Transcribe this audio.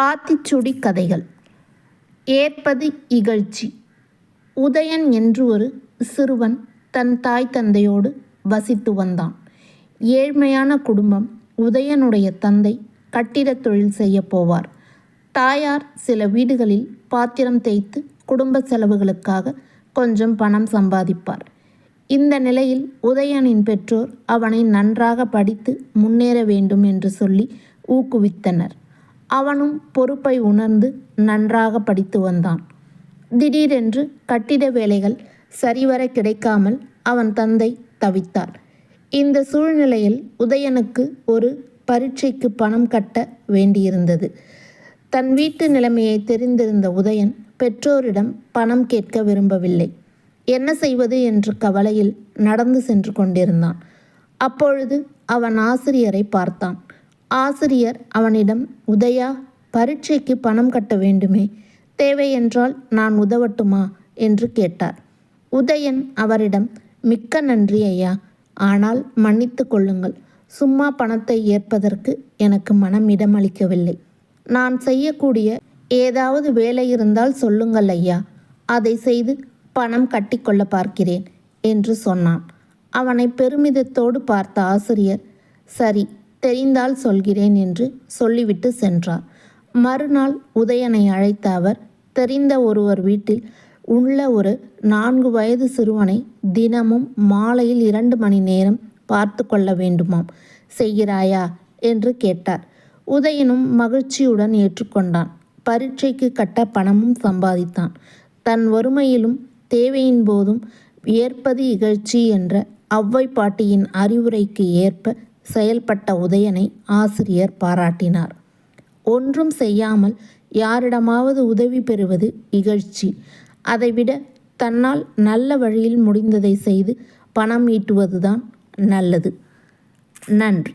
ஆத்திச்சுடி கதைகள். ஏற்பது இகழ்ச்சி. உதயன் என்று ஒரு சிறுவன் தன் தாய் தந்தையோடு வசித்து வந்தான். ஏழ்மையான குடும்பம் உதயனுடைய தந்தை கட்டிடத் தொழில் செய்ய போவார். தாயார் சில வீடுகளில் பாத்திரம் தேய்த்து குடும்ப செலவுகளுக்காக கொஞ்சம் பணம் சம்பாதிப்பார். இந்த நிலையில் உதயனின் பெற்றோர் அவனை நன்றாக படித்து முன்னேற வேண்டும் என்று சொல்லி ஊக்குவித்தனர். அவனும் பொறுப்பை உணர்ந்து நன்றாக படித்து வந்தான். திடீரென்று கட்டிட வேலைகள் சரிவர கிடைக்காமல் அவன் தந்தை தவித்தார். இந்த சூழ்நிலையில் உதயனுக்கு ஒரு பரீட்சைக்கு பணம் கட்ட வேண்டியிருந்தது. தன் வீட்டு நிலைமையை தெரிந்திருந்த உதயன் பெற்றோரிடம் பணம் கேட்க விரும்பவில்லை. என்ன செய்வது என்ற கவலையில் நடந்து சென்று கொண்டிருந்தான். அப்பொழுது அவன் ஆசிரியரை பார்த்தான். ஆசிரியர் அவனிடம் உதயா பரீட்சைக்கு பணம் கட்ட வேண்டுமே. தேவையென்றால் நான் உதவட்டுமா என்று கேட்டார். உதயன் அவரிடம் மிக்க நன்றி ஐயா. ஆனால் மன்னித்து கொள்ளுங்கள். சும்மா பணத்தை ஏற்பதற்கு எனக்கு மனம் இடமளிக்கவில்லை. நான் செய்யக்கூடிய ஏதாவது வேலை இருந்தால் சொல்லுங்கள் ஐயா. அதை செய்து பணம் கட்டிக்கொள்ள பார்க்கிறேன் என்று சொன்னான். அவனை பெருமிதத்தோடு பார்த்த ஆசிரியர் சரி தெரிந்தால் சொல்கிறேன் என்று சொல்லிவிட்டு சென்றார் மறுநாள் உதயனை அழைத்த அவர் தெரிந்த ஒருவர் வீட்டில் உள்ள ஒரு நான்கு வயது சிறுவனை தினமும் மாலையில் இரண்டு மணி நேரம் பார்த்து கொள்ள வேண்டுமாம். செய்கிறாயா? என்று கேட்டார். உதயனும் மகிழ்ச்சியுடன் ஏற்றுக்கொண்டான். பரீட்சைக்கு கட்ட பணமும் சம்பாதித்தான். தன் வறுமையிலும் தேவையின் போதும் ஏற்பது இகழ்ச்சி என்ற ஔவை பாட்டியின் அறிவுரைக்கு ஏற்ப செயல்பட்ட உதயனை ஆசிரியர் பாராட்டினார். ஒன்றும் செய்யாமல் யாரிடமாவது உதவி பெறுவது இகழ்ச்சி. அதைவிட தன்னால் நல்ல வழியில் முடிந்ததை செய்து பணம் ஈட்டுவதுதான் நல்லது. நன்றி.